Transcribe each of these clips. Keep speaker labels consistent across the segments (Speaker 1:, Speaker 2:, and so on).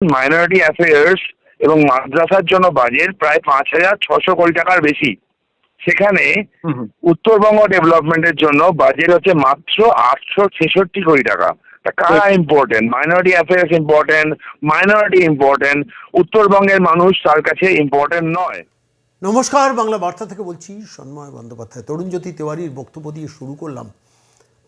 Speaker 1: Minority affairs এবং মাদ্রাসার জন্য বাজেট প্রায় পাঁচ হাজার ছশো কোটি টাকার বেশি। সেখানে উত্তরবঙ্গ ডেভেলপমেন্টের জন্য বাজেট হচ্ছে মাত্র আটশো ছেষট্টি কোটি টাকা। কারা important minority affairs important minority important উত্তরবঙ্গের মানুষ তার কাছে ইম্পর্টেন্ট নয়।
Speaker 2: নমস্কার বাংলা বার্তা থেকে বলছি সন্ময় বন্দ্যোপাধ্যায়। তরুণজ্যোতি তেওয়ারির বক্তব্য দিয়ে শুরু করলাম।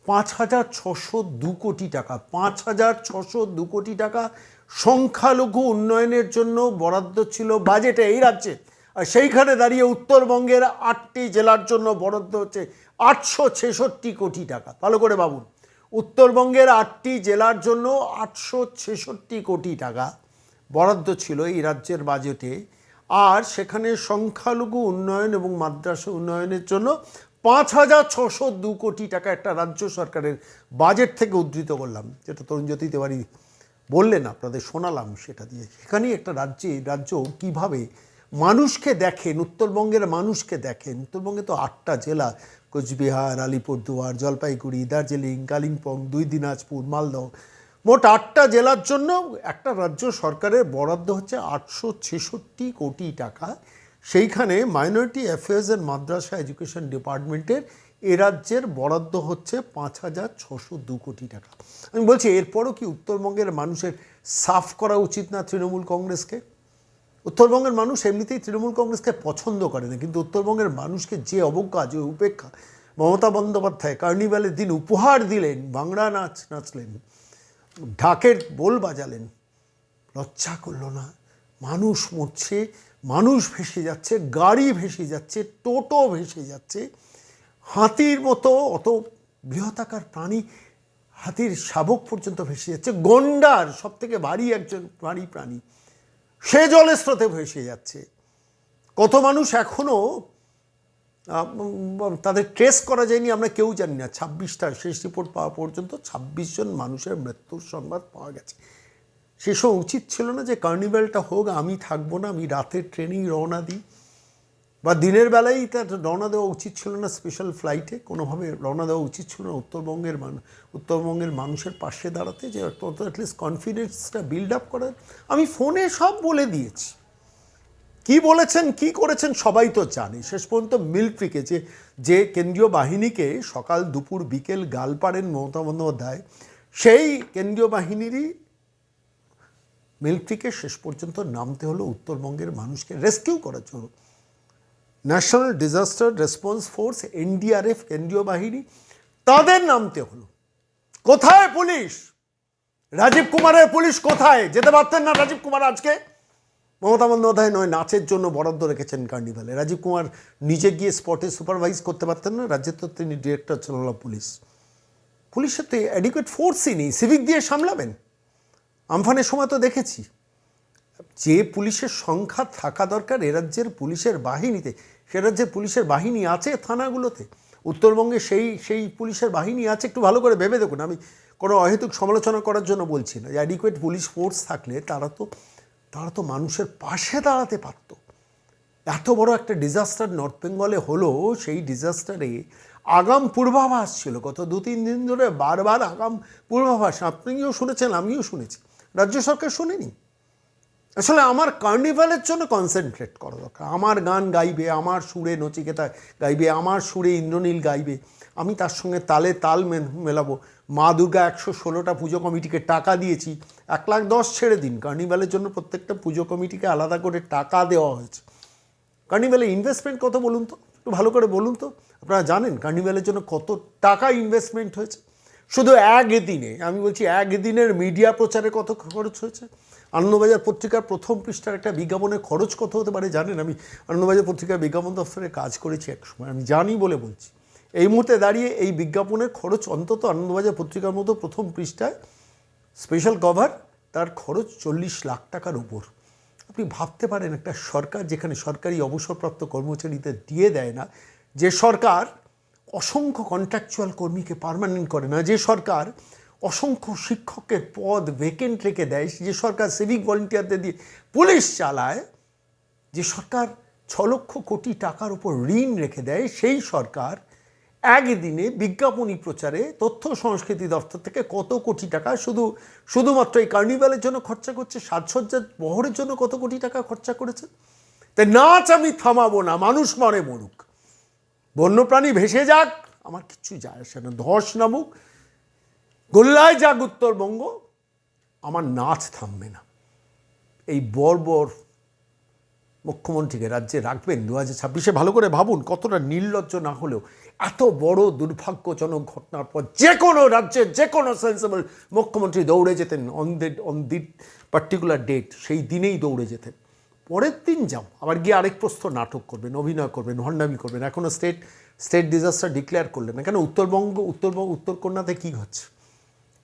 Speaker 2: পাঁচ হাজার ছশো দু কোটি টাকা পাঁচ হাজার ছশো দু কোটি টাকা সংখ্যালঘু উন্নয়নের জন্য বরাদ্দ ছিল বাজেটে এই রাজ্যে। আর সেইখানে দাঁড়িয়ে উত্তরবঙ্গের আটটি জেলার জন্য বরাদ্দ হচ্ছে আটশো ছেষট্টি কোটি টাকা। ভালো করে ভাবুন, উত্তরবঙ্গের আটটি জেলার জন্য আটশো ছেষট্টি কোটি টাকা বরাদ্দ ছিল এই রাজ্যের বাজেটে। আর সেখানে সংখ্যালঘু উন্নয়ন এবং মাদ্রাসা উন্নয়নের জন্য পাঁচ হাজার ছশো দু কোটি টাকা একটা রাজ্য সরকারের বাজেট থেকে উদ্ধৃত করলাম, যেটা তরুণজ্যোতি তেওয়ারি বললেন, আপনাদের শোনালাম সেটা দিয়ে। সেখানেই একটা রাজ্যে, রাজ্য কীভাবে মানুষকে দেখেন, উত্তরবঙ্গের মানুষকে দেখেন। উত্তরবঙ্গে তো আটটা জেলা, কোচবিহার, আলিপুরদুয়ার, জলপাইগুড়ি, দার্জিলিং, কালিম্পং, দুই দিনাজপুর, মালদহ। মোট আটটা জেলার জন্য একটা রাজ্য সরকারের বরাদ্দ হচ্ছে আটশো ছেষট্টি কোটি টাকা। সেইখানে minority affairs and madrasa education ডিপার্টমেন্টের এ রাজ্যের বরাদ্দ হচ্ছে পাঁচ হাজার ছশো দু কোটি টাকা। আমি বলছি, এরপরও কি উত্তরবঙ্গের মানুষের সাফ করা উচিত না তৃণমূল কংগ্রেসকে? উত্তরবঙ্গের মানুষ এমনিতেই তৃণমূল কংগ্রেসকে পছন্দ করে না, কিন্তু উত্তরবঙ্গের মানুষকে যে অবজ্ঞা, যে উপেক্ষা মমতা বন্দ্যোপাধ্যায় কার্নিভালের দিন উপহার দিলেন, বাংলা নাচ নাচলেন, ঢাকের বোল বাজালেন, লজ্জা করল না। মানুষ মরছে, মানুষ ভেসে যাচ্ছে, গাড়ি ভেসে যাচ্ছে, টোটো ভেসে যাচ্ছে হাতির মতো, অত বৃহতাকার প্রাণী হাতির শাবক পর্যন্ত ভেসে যাচ্ছে। গন্ডার সব থেকে ভারী একজন ভারী প্রাণী। সে জলের স্রোতে ভেসে যাচ্ছে। কত মানুষ এখনও তাদের ট্রেস করা যায়নি, আমরা কেউ জানি না। ছাব্বিশটা, শেষ রিপোর্ট পাওয়া পর্যন্ত ছাব্বিশ জন মানুষের মৃত্যুর সংবাদ পাওয়া গেছে। সেসব উচিত ছিল না যে, কার্নিভ্যালটা হোক, আমি থাকব না, আমি রাতের ট্রেনেই রওনা দিই। বা দিনের বেলায় তার রওনা দেওয়া উচিত ছিল না স্পেশাল ফ্লাইটে কোনোভাবে রওনা দেওয়া উচিত ছিল না উত্তরবঙ্গের মানুষ উত্তরবঙ্গের মানুষের পাশে দাঁড়াতে যে অ্যাটলিস্ট কনফিডেন্সটা বিল্ড আপ করার। আমি ফোনে সব বলে দিয়েছি। কি বলেছেন, কি করেছেন সবাই তো জানে। শেষ পর্যন্ত মিলিটারিকে, যে যে কেন্দ্রীয় বাহিনীকে সকাল দুপুর বিকেল গাল পাড়েন মমতা বন্দ্যোপাধ্যায়, সেই কেন্দ্রীয় বাহিনীরই মিলিটারিকে শেষ পর্যন্ত নামতে হলো উত্তরবঙ্গের মানুষকে রেস্কিউ করার জন্য। National disaster response force NDRF কেন্দ্রীয় বাহিনী, তাদের নামতে হলো। কোথায় পুলিশ? রাজীব কুমারের পুলিশ কোথায়? যেতে পারতেন না রাজীব কুমার আজকে? মমতা বন্দ্যোপাধ্যায় নয়, নাচের জন্য বরাদ্দ রেখেছেন কার্নিভালে। রাজীব কুমার নিজে গিয়ে স্পটে সুপারভাইজ করতে পারতেন না, রাজ্যের তো তিনি ডিরেক্টর অফ পুলিশ। পুলিশের তো অ্যাডিকুয়েট ফোর্সই নেই সিভিক দিয়ে সামলাবেন। আমফানের সময় তো দেখেছি। যে পুলিশের সংখ্যা থাকা দরকার এ রাজ্যের পুলিশের বাহিনীতে, সে রাজ্যের পুলিশের বাহিনী আছে থানাগুলোতে? উত্তরবঙ্গে সেই সেই পুলিশের বাহিনী আছে? একটু ভালো করে ভেবে দেখুন। আমি কোনো অহেতুক সমালোচনা করার জন্য বলছি না। যে অ্যাডিকুয়েট পুলিশ ফোর্স থাকলে তারা তো তারা তো মানুষের পাশে দাঁড়াতে পারতো। এত বড় একটা ডিজাস্টার নর্থ বেঙ্গলে হলো, সেই ডিজাস্টারে আগাম পূর্বাভাস ছিল। গত দু তিন দিন ধরে বারবার আগাম পূর্বাভাস। আপনিও শুনেছেন, আমিও শুনেছি। রাজ্য সরকার শুনেনি। আসলে আমার কার্নিভালের জন্য কনসেন্ট্রেট করা দরকার। আমার গান গাইবে, আমার সুরে নচিকেতা গাইবে, আমার সুরে ইন্দ্রনীল গাইবে। আমি তার সঙ্গে তালে তাল মেলাবো। মা দুর্গা একশো ষোলোটা পুজো কমিটিকে টাকা দিয়েছি, এক লাখ দশ ছেড়ে দিন। কার্নিভালের জন্য প্রত্যেকটা পুজো কমিটিকে আলাদা করে টাকা দেওয়া হয়েছে। কার্নিভালে ইনভেস্টমেন্ট কত বলুন তো? একটু ভালো করে বলুন তো। আপনারা জানেন কার্নিভালের জন্য কত টাকা ইনভেস্টমেন্ট হয়েছে? শুধু এক দিনে আমি বলছি এক দিনের মিডিয়া প্রচারে কত খরচ হয়েছে? আনন্দবাজার পত্রিকার প্রথম পৃষ্ঠার একটা বিজ্ঞাপনের খরচ কত হতে পারে জানেন? আমি আনন্দবাজার পত্রিকার বিজ্ঞাপন দপ্তরে কাজ করেছি এক সময়। আমি জানি বলে বলছি। এই মুহূর্তে দাঁড়িয়ে এই বিজ্ঞাপনের খরচ অন্তত আনন্দবাজার পত্রিকার মতো প্রথম পৃষ্ঠায় স্পেশাল কভার তার খরচ চল্লিশ লাখ টাকার উপর। আপনি ভাবতে পারেন, একটা সরকার যেখানে সরকারি অবসরপ্রাপ্ত কর্মচারীদের দিয়ে দেয় না, যে সরকার অসংখ্য কন্ট্রাকচুয়াল কর্মীকে পার্মানেন্ট করে না, যে সরকার অসংখ্য শিক্ষকের পদ ভেকেন্ট রেখে দেয়। যে সরকার সিভিক ভলেন্টিয়ারদের দিয়ে পুলিশ চালায়, যে সরকার ছ লক্ষ কোটি টাকার উপর ঋণ রেখে দেয়, সেই সরকার একদিনে বিজ্ঞাপনী প্রচারে তথ্য সংস্কৃতি দপ্তর থেকে কত কোটি টাকা, শুধু, শুধুমাত্র এই কার্নিভালের জন্য খরচা করছে সাজসজ্জার বহরের জন্য কত কোটি টাকা খরচা করেছে? তাই নাচ আমি থামাবো না, মানুষ মনে মরুক। বন্যপ্রাণী ভেসে যাক, আমার কিচ্ছু যায় আসে না, ধস নামুক গোল্লায় যাক উত্তরবঙ্গ, আমার নাচ থামবে না। এই বর্বর মুখ্যমন্ত্রীকে রাজ্যে রাখবেন দু হাজার ছাব্বিশে? ভালো করে ভাবুন, কতটা নির্লজ্জ না হলেও এত বড় দুর্ভাগ্যজনক ঘটনার পর যে কোনো রাজ্যে, যে কোনো সেন্সেবল মুখ্যমন্ত্রী দৌড়ে যেতেন on the on the particular date সেই দিনেই দৌড়ে যেতেন। পরের দিন যাও, আবার গিয়ে আরেক প্রস্ত নাটক করবেন, অভিনয় করবেন, হন্ডামি করবেন। এখনও স্টেট স্টেট ডিজাস্টার ডিক্লেয়ার করলেন না। কেন? উত্তরবঙ্গ উত্তরবঙ্গ উত্তরকন্যাতে কী হচ্ছে?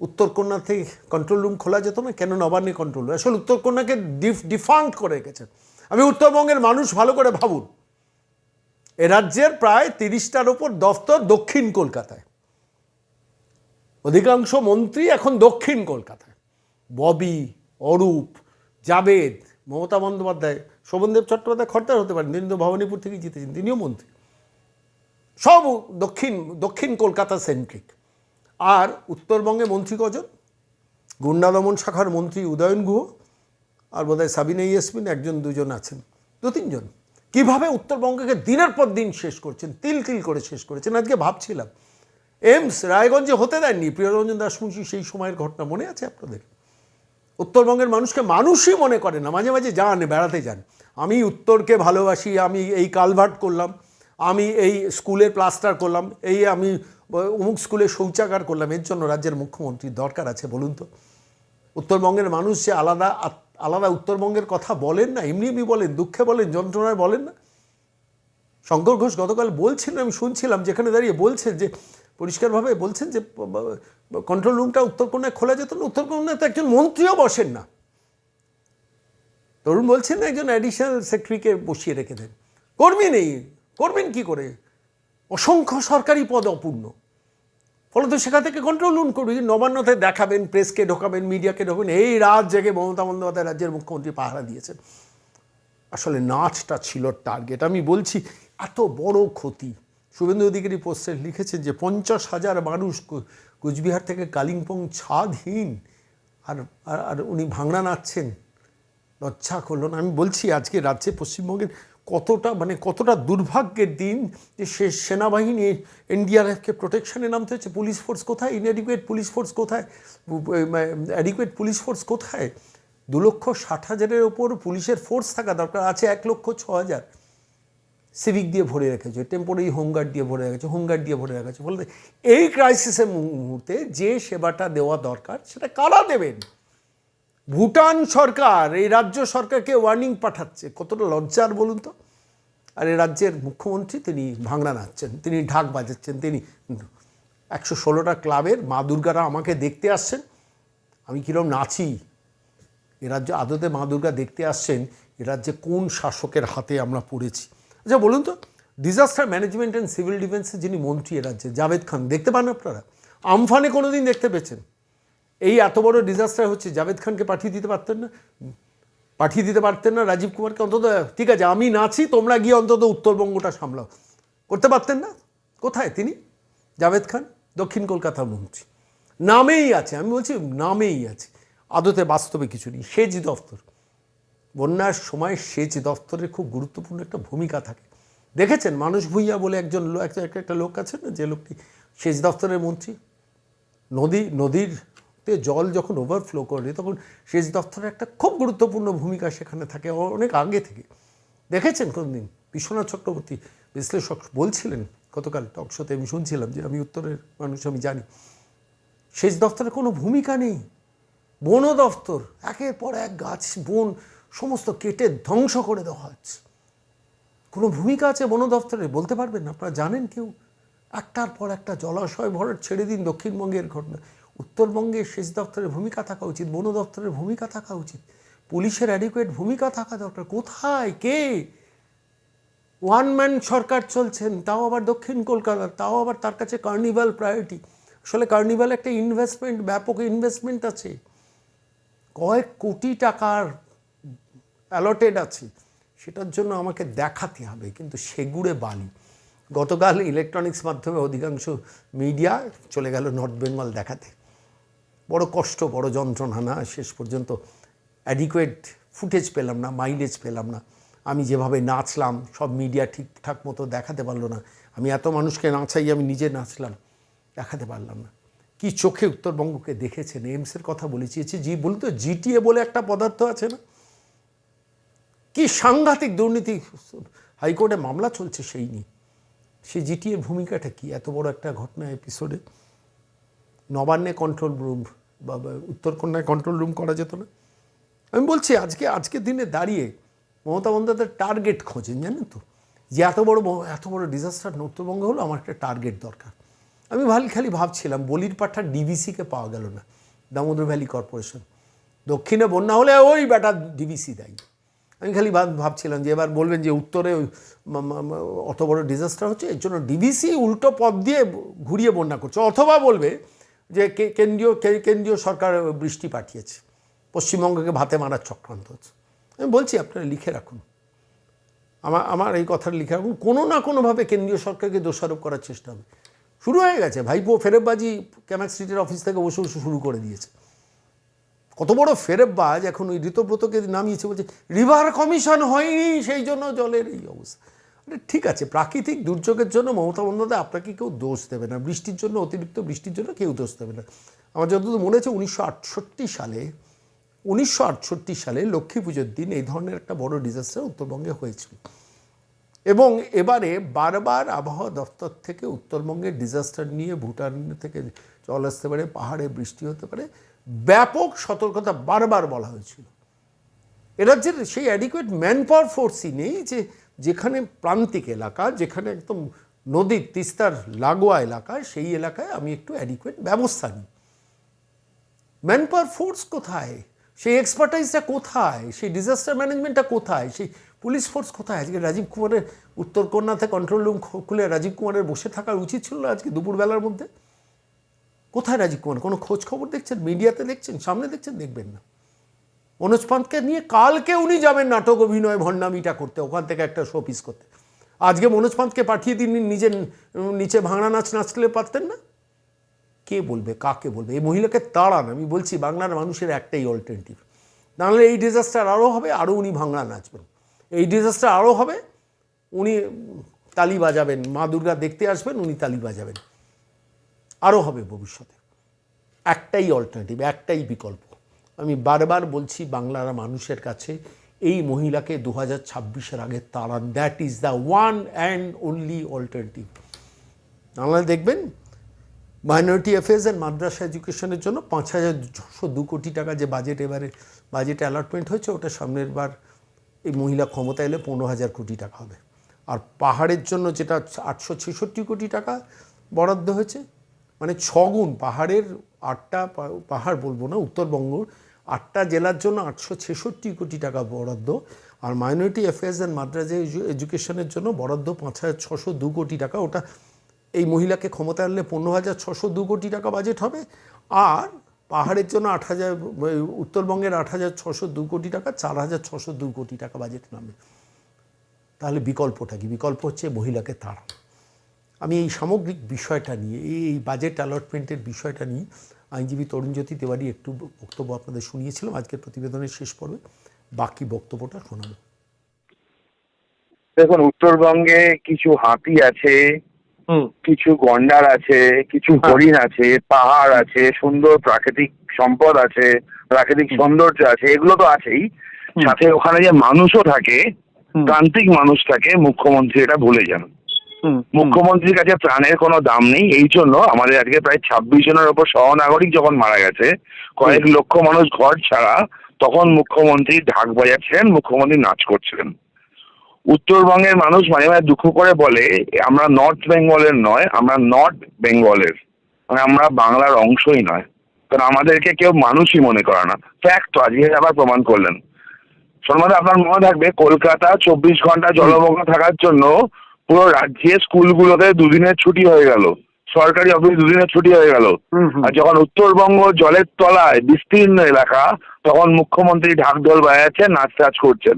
Speaker 2: উত্তরকন্যাতে কন্ট্রোল রুম খোলা যেত না কেন নবান্নে কন্ট্রোল রুম আসলে উত্তরকন্যাকে ডিফ ডিফাঙ্ক করে রেখেছেন আমি উত্তরবঙ্গের মানুষ, ভালো করে ভাবুন। এ রাজ্যের প্রায় তিরিশটার ওপর দফতর দক্ষিণ কলকাতায়। অধিকাংশ মন্ত্রী এখন দক্ষিণ কলকাতায়। ববি, অরূপ, জাবেদ, মমতা বন্দ্যোপাধ্যায়, শোভনদেব চট্টোপাধ্যায় খরতার হতে পারেন, তিনি তো ভবানীপুর থেকে জিতেছেন, তিনিও মন্ত্রী। সব দক্ষিণ দক্ষিণ কলকাতা সেন্ট্রিক আর উত্তরবঙ্গে মন্ত্রী কজন? গুন্ডা দমন শাখার মন্ত্রী উদয়ন গুহ আর বোধহয় সাবিনা ইয়াসমিন, একজন, দুজন আছেন, দু, তিনজন। কীভাবে উত্তরবঙ্গকে দিনের পর দিন শেষ করছেন, তিল তিল করে শেষ করেছেন, আজকে ভাবছিলাম। এমস রায়গঞ্জে হতে দেননি, প্রিয়রঞ্জন দাসমুন্সী সেই সময়ের ঘটনা মনে আছে আপনাদের? উত্তরবঙ্গের মানুষকে মানুষই মনে করে না, মাঝে মাঝে যান, বেড়াতে যান। আমি উত্তরকে ভালোবাসি, আমি এই কালভার্ট করলাম আমি এই স্কুলে প্লাস্টার করলাম, এই আমি অমুক স্কুলে শৌচাগার করলাম, এর জন্য রাজ্যের মুখ্যমন্ত্রীর দরকার আছে, বলুন তো। উত্তরবঙ্গের মানুষ যে আলাদা আলাদা উত্তরবঙ্গের কথা বলেন না, এমনি এমনি বলেন, দুঃখে বলেন, যন্ত্রণায় বলেন না। শঙ্কর ঘোষ গতকাল বলছিলেন, আমি শুনছিলাম, যেখানে দাঁড়িয়ে বলছেন যে, পরিষ্কারভাবে বলছেন যে কন্ট্রোল রুমটা উত্তরকন্যায় খোলা যেত না, উত্তরকন্যায় তো একজন মন্ত্রীও বসেন না। তরুণ বলছেন না, একজন অ্যাডিশনাল সেক্রেটারিকে বসিয়ে রেখে দেন। কর্মী নেই। করবেন কি করে? অসংখ্য সরকারি পদ অপূর্ণ। ফলত সেখান থেকে কন্ট্রোল রুম করবি নবান্নতে দেখাবেন প্রেসকে ঢোকাবেন মিডিয়াকে ঢোকাবেন, এই রাত জেগে মমতা বন্দ্যোপাধ্যায় রাজ্যের মুখ্যমন্ত্রী পাহারা দিয়েছেন। আসলে নাচটা ছিল টার্গেট আমি বলছি, এত বড় ক্ষতি। শুভেন্দু অধিকারী পোস্টে লিখেছেন যে, পঞ্চাশ হাজার মানুষ কুচবিহার থেকে কালিম্পং ছাদহীন। আর, আর- আর উনি ভাঙড়া নাচছেন। লজ্জা করল না। আমি বলছি, আজকে রাজ্যে পশ্চিমবঙ্গের কতটা মানে কতটা দুর্ভাগ্যের দিন যে সে সেনাবাহিনী এনডিআরএফকে প্রোটেকশনে নামতে হচ্ছে। পুলিশ ফোর্স কোথায়? ইনএডিকুয়েট পুলিশ ফোর্স কোথায়? অ্যাডিকুয়েট পুলিশ ফোর্স কোথায়? দু লক্ষ ষাট হাজারের ওপর পুলিশের ফোর্স থাকা দরকার। আছে এক লক্ষ ছ হাজার। সিভিক দিয়ে ভরে রেখেছে। টেম্পোরারি হোমগার্ড দিয়ে ভরে রেখেছে হোমগার্ড দিয়ে ভরে রেখেছে। বলতে এই ক্রাইসিসের মুহূর্তে যে সেবাটা দেওয়া দরকার, সেটা কারা দেবেন? ভুটান সরকার, এই রাজ্য সরকারকে ওয়ার্নিং পাঠাচ্ছে। কতটা লজ্জার বলুন তো? আর এই রাজ্যের মুখ্যমন্ত্রী তিনি ভাঙড়া নাচছেন, তিনি ঢাক বাজাচ্ছেন, তিনি একশো ষোলোটা ক্লাবের মা দুর্গারা আমাকে দেখতে আসছেন। আমি কীরকম নাচি? এ রাজ্যে আদতে মা দুর্গা দেখতে আসছেন, এ রাজ্যে কোন শাসকের হাতে আমরা পড়েছি? আচ্ছা বলুন তো ডিজাস্টার ম্যানেজমেন্ট অ্যান্ড সিভিল ডিফেন্সের যিনি মন্ত্রী এ রাজ্যে, জাভেদ খান, দেখতে পান আপনারা? আমফানে কোনো দিন দেখতে পেয়েছেন? এই এত বড় ডিজাস্টার হচ্ছে, জাভেদ খানকে পাঠিয়ে দিতে পারতেন না? পাঠিয়ে দিতে পারতেন না? রাজীব কুমারকে অন্তত, ঠিক আছে, আমি নাচি, তোমরা গিয়ে অন্তত উত্তরবঙ্গটা সামলাও। করতে পারতেন না? কোথায় তিনি? জাভেদ খান? দক্ষিণ কলকাতার মন্ত্রী নামেই আছে, আমি বলছি নামেই আছে। আদতে বাস্তবে কিছু নেই, সেচ দফতর। বন্যার সময় সেচ দফতরের খুব গুরুত্বপূর্ণ একটা ভূমিকা থাকে। দেখেছেন, মানুষ ভূঁইয়া বলে একজন একটা লোক আছে না, যে লোকটি সেচ দফতরের মন্ত্রী? নদী নদীরতে জল যখন ওভারফ্লো করে তখন সেচ দপ্তরের একটা খুব গুরুত্বপূর্ণ ভূমিকা সেখানে থাকে অনেক আগে থেকে। দেখেছেন কোনদিন? বিশ্বনাথ চক্রবর্তী বিশ্লেষক বলছিলেন গতকাল টকশোতে আমি শুনছিলাম যে আমি উত্তরের মানুষ, আমি জানি। সেচ দপ্তরের কোনো ভূমিকা নেই। বন দফতর একের পর এক গাছ, বন, সমস্ত কেটে ধ্বংস করে দেওয়া হচ্ছে। কোনো ভূমিকা আছে বন দপ্তরে বলতে পারবেন? আপনারা জানেন কেউ? একটার পর একটা জলাশয় ভরাট, ছেড়ে দিন দক্ষিণবঙ্গের ঘটনা। উত্তরবঙ্গে সেচ দপ্তরের ভূমিকা থাকা উচিত, বন দপ্তরের ভূমিকা থাকা উচিত, পুলিশের অ্যাডিকুয়েট ভূমিকা থাকা দরকার। কোথায়? কে? ওয়ান ম্যান সরকার চলছেন, তাও আবার দক্ষিণ কলকাতার তাও আবার তার কাছে কার্নিভাল প্রায়োরিটি আসলে কার্নিভাল একটা ইনভেস্টমেন্ট ব্যাপক ইনভেস্টমেন্ট আছে। কয়েক কোটি টাকার অ্যালটেড আছে। সেটার জন্য আমাকে দেখাতে হবে, কিন্তু সেগুড়ে বালি। গতকাল ইলেকট্রনিক্স মাধ্যমে অধিকাংশ মিডিয়া চলে গেল নর্থ বেঙ্গল দেখাতে। বড় কষ্ট, বড় যন্ত্রণা না, শেষ পর্যন্ত অ্যাডিকুয়েট ফুটেজ পেলাম না মাইলেজ পেলাম না। আমি যেভাবে নাচলাম, সব মিডিয়া ঠিকঠাক মতো দেখাতে পারল না। আমি এত মানুষকে নাচাই, আমি নিজে নাচলাম, দেখাতে পারলাম না। কি চোখে উত্তরবঙ্গকে দেখেছেন? এমসের কথা বলেছি। জি, বলুন তো জিটিএ বলে একটা পদার্থ আছে না? কি সাংঘাতিক দুর্নীতি? হাইকোর্টে মামলা চলছে সেই নিয়ে। সেই জিটিএর ভূমিকাটা কি? এত বড় একটা ঘটনা এপিসোডে নবান্নে কন্ট্রোল রুম বা উত্তরকন্যায় কন্ট্রোল রুম করা যেত না। আমি বলছি, আজকে, আজকের দিনে দাঁড়িয়ে মমতা বন্দ্যোপাধ্যায় টার্গেট খোঁজেন, জানেন তো? যে এত বড় এত বড় ডিজাস্টার উত্তরবঙ্গে হলো আমার একটা টার্গেট দরকার। আমি ভালি খালি ভাবছিলাম, বলির পাঠা ডিবিসিকে পাওয়া গেল না, দামোদর ভ্যালি কর্পোরেশন। দক্ষিণে বন্যা হলে ওই বেটা ডিবিসি দেয়। আমি খালি ভাব- ভাবছিলাম যে এবার বলবেন যে উত্তরে অত বড় ডিজাস্টার হচ্ছে, এর জন্য ডিবিসি উল্টো পথ দিয়ে ঘুরিয়ে বন্যা করছে। অথবা বলবে যে কেন্দ্রীয় কেন্দ্রীয় সরকার বৃষ্টি পাঠিয়েছে। পশ্চিমবঙ্গকে ভাতে মারার চক্রান্ত হচ্ছে। আমি বলছি, আপনারা লিখে রাখুন। আমার আমার এই কথাটা লিখে রাখুন। কোনো না কোনোভাবে কেন্দ্রীয় সরকারকে দোষারোপ করার চেষ্টা হবে। শুরু হয়ে গেছে। ভাইপো ফেরেববাজি ক্যামাক স্ট্রিটের অফিস থেকে বসে বসে শুরু করে দিয়েছে। কত বড় ফেরেববাজ! এখন ওই ঋতব্রতকে নামিয়েছে বলছে, রিভার কমিশন হয়নি, সেই জন্য জলের এই অবস্থা। ঠিক আছে, প্রাকৃতিক দুর্যোগের জন্য মমতা বন্দ্যোপাধ্যায় আপনাকে কেউ দোষ দেবে না। বৃষ্টির জন্য, অতিরিক্ত বৃষ্টির জন্য কেউ দোষ দেবে না। আমার যতদূর মনে হচ্ছে উনিশশো আটষট্টি সালে, উনিশশো আটষট্টি সালে লক্ষ্মী পুজোর দিন এই ধরনের একটা বড় ডিজাস্টার উত্তরবঙ্গে হয়েছিল। এবং এবারে বারবার আবহাওয়া দপ্তর থেকে উত্তরবঙ্গের ডিজাস্টার নিয়ে, ভুটান থেকে জল আসতে পারে, পাহাড়ে বৃষ্টি হতে পারে, ব্যাপক সতর্কতা বারবার বলা হয়েছিল। রাজ্যের সেই অ্যাডিকুয়েট ম্যান পাওয়ার ফোর্সই নেই যে যেখানে প্রান্তিক এলাকা, যেখানে একদম নদীর তিস্তার লাগোয়া এলাকা, সেই এলাকায় আমি একটু অ্যাডিকুয়েট ব্যবস্থা নিই। ম্যান পাওয়ার ফোর্স কোথায়? সেই এক্সপার্টাইজটা কোথায়? সেই ডিজাস্টার ম্যানেজমেন্টটা কোথায়? সেই পুলিশ ফোর্স কোথায়? আজকে রাজীব কুমারের উত্তরকন্যাতে কন্ট্রোল রুম খুলে রাজীব কুমারের বসে থাকার উচিত ছিল না আজকে দুপুরবেলার মধ্যে? কোথায় রাজীব কুমার? কোনো খোঁজ খবর দেখছেন? মিডিয়াতে দেখছেন? সামনে দেখছেন? দেখবেন না। মনোজ পান্তকে নিয়ে কালকে উনি যাবেন নাটক অভিনয় ভণ্ডামিটা করতে, ওখান থেকে একটা শো পিস করতে। আজকে মনোজ পান্তকে পাঠিয়ে দিন নিজের নিচে ভাঙড়া নাচ নাচলে পারতেন না? কে বলবে, কাকে বলবে? এই মহিলাকে তাড়ান, আমি বলছি বাংলার মানুষের একটাই অল্টারনেটিভ নাহলে এই ডিজাস্টার আরও হবে, আরও উনি ভাঙড়া নাচবেন। এই ডিজাস্টার আরও হবে, উনি তালি বাজাবেন, মা দুর্গা দেখতে আসবেন, উনি তালি বাজাবেন। আরও হবে ভবিষ্যতে। একটাই অল্টারনেটিভ একটাই বিকল্প। আমি বারবার বলছি বাংলার মানুষের কাছে, এই মহিলাকে দু হাজার ছাব্বিশের আগে তাড়ান। That is the one and only alternative নাহলে দেখবেন মাইনরিটি অ্যাফেয়ার্স অ্যান্ড মাদ্রাসা এডুকেশনের জন্য পাঁচ হাজার ছশো দু কোটি টাকা যে বাজেট এবারে বাজেটে অ্যালটমেন্ট হয়েছে, ওটা সামনের বার এই মহিলা ক্ষমতা এলে পনেরো হাজার কোটি টাকা হবে। আর পাহাড়ের জন্য যেটা আটশো ছেষট্টি কোটি টাকা বরাদ্দ হয়েছে মানে ছগুণ, পাহাড়ের আটটা, পাহাড় বলব না, উত্তরবঙ্গ আটটা জেলার জন্য আটশো ছেষট্টি কোটি টাকা বরাদ্দ আর মাইনরিটি অ্যাফেয়ার্স অ্যান্ড মাদ্রাসা এডুকেশনের জন্য বরাদ্দ পাঁচ হাজার ছশো দু কোটি টাকা। ওটা এই মহিলাকে ক্ষমতা আনলে পনেরো হাজার ছশো দু কোটি টাকা বাজেট হবে আর পাহাড়ের জন্য আট হাজার উত্তরবঙ্গের আট হাজার ছশো দু কোটি টাকা, চার হাজার ছশো দু কোটি টাকা বাজেট নামে। তাহলে বিকল্পটা কি? বিকল্প হচ্ছে মহিলাকে তাড়া আমি এই সামগ্রিক বিষয়টা নিয়ে, এই বাজেট অ্যালটমেন্টের বিষয়টা নিয়ে আইনজীবী তরুণজ্যোতি তিওয়ারি একটু বক্তব্য আপনাদের শুনিয়েছিলাম। আজকের প্রতিবেদনের শেষ পর্বে বাকি বক্তব্যটা শোনাবো।
Speaker 1: দেখুন উত্তরবঙ্গে কিছু হাতি আছে কিছু গন্ডার আছে কিছু হরিণ আছে পাহাড় আছে সুন্দর প্রাকৃতিক সম্পদ আছে প্রাকৃতিক সৌন্দর্য আছে এগুলো তো আছেই। সাথে ওখানে যে মানুষও থাকে প্রান্তিক মানুষ থাকে মুখ্যমন্ত্রী এটা ভুলে যান। মুখ্যমন্ত্রীর কাছে প্রাণের কোনো দাম নেই এই জন্য আমাদের আজকে প্রায় ছাব্বিশ জনের ওপর সহনাগরিক যখন মারা গেছে কয়েক লক্ষ মানুষ ঘর ছাড়া তখন মুখ্যমন্ত্রী ঢাক বাজাচ্ছিলেন মুখ্যমন্ত্রী নাচ করছিলেন উত্তরবঙ্গের মানুষ মাঝে মাঝে দুঃখ করে বলে আমরা নর্থ বেঙ্গলের নয় আমরা নর্থ বেঙ্গলের। মানে আমরা বাংলার অংশই নয়। কারণ আমাদেরকে কেউ মানুষই মনে করে না। ফ্যাক্ট তো আজকে আবার প্রমাণ করলেন। সন্মানে আপনার মনে থাকবে কলকাতা চব্বিশ ঘণ্টা জলমগ্ন থাকার জন্য পুরো রাজ্যে স্কুলগুলোতে দুদিনের ছুটি হয়ে গেল। সরকারি অফিস দুদিনের ছুটি হয়ে গেল। আর যখন উত্তরবঙ্গ জলের তলায় বিস্তীর্ণ এলাকা তখন মুখ্যমন্ত্রী ঢাকঢোল বাজাচ্ছেন নাচ টাচ করছেন।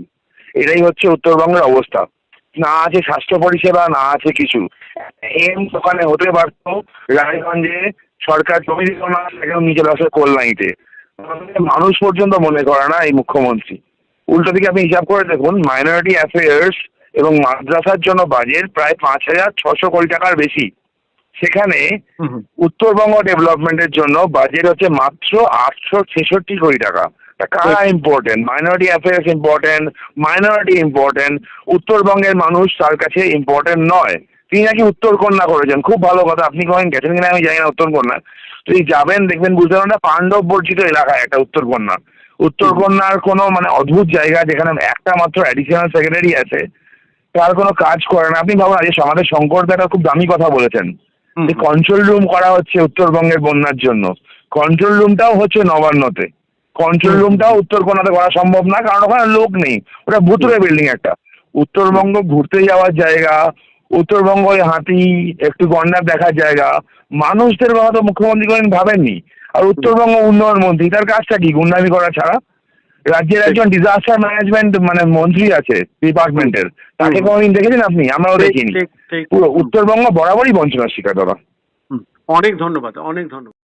Speaker 1: এটাই হচ্ছে উত্তরবঙ্গের অবস্থা। না আছে স্বাস্থ্য পরিষেবা না আছে কিছু। এম ওখানে হতে পারতো রায়গঞ্জে সরকার জমি দিল না সেখানে চলে আসে কল্যাণীতে। মানুষ পর্যন্ত মনে করে না এই মুখ্যমন্ত্রী। উল্টো দিকে আপনি হিসাব করে দেখুন মাইনরিটি অ্যাফেয়ার্স এবং মাদ্রাসার জন্য বাজেট প্রায় পাঁচ হাজার ছশো কোটি টাকার বেশি। সেখানে উত্তরবঙ্গ ডেভেলপমেন্টের জন্য বাজেট হচ্ছে মাত্র আটশো ছেষট্টি কোটি টাকা। তা কারা important minority affairs important minority important উত্তরবঙ্গের মানুষ তার কাছে ইম্পর্টেন্ট নয়। তিনি নাকি উত্তরকন্যা করেছেন। খুব ভালো কথা। আপনি কখন গেছেন কিনা আমি জানি না উত্তরকন্যা যদি যাবেন দেখবেন বুঝতে পারবেন না পাণ্ডব বর্জিত এলাকা একটা উত্তরকন্যা উত্তরকন্যার কোনো মানে অদ্ভুত জায়গা যেখানে একটা মাত্র অ্যাডিশনাল সেক্রেটারি আছে। তার কোনো কাজ করে না। আপনি ভাবুন আজকে আমাদের শঙ্কর দা খুব দামি কথা বলেছেন। যে কন্ট্রোল রুম করা হচ্ছে উত্তরবঙ্গের বন্যার জন্য। কন্ট্রোল রুমটাও হচ্ছে নবান্নতে। কন্ট্রোল রুমটাও উত্তরকোনাতে করা সম্ভব না কারণ ওখানে লোক নেই। ওটা ভুতুরে বিল্ডিং একটা। উত্তরবঙ্গ ঘুরতে যাওয়ার জায়গা উত্তরবঙ্গ ওই হাতি একটু গন্ডার দেখার জায়গা। মানুষদের কথা তো মুখ্যমন্ত্রী কোনদিন ভাবেননি। আর উত্তরবঙ্গ উন্নয়ন মন্ত্রী তার কাজটা কি গুন্ডামি করা ছাড়া? রাজ্যের একজন ডিজাস্টার ম্যানেজমেন্ট মানে মন্ত্রী আছে ডিপার্টমেন্টের তাকে কোনদিন দেখেছেন আপনি? আমরাও দেখিনি। পুরো উত্তরবঙ্গ বরাবরই বঞ্চনার শিকার দাদা।
Speaker 3: অনেক ধন্যবাদ অনেক ধন্যবাদ।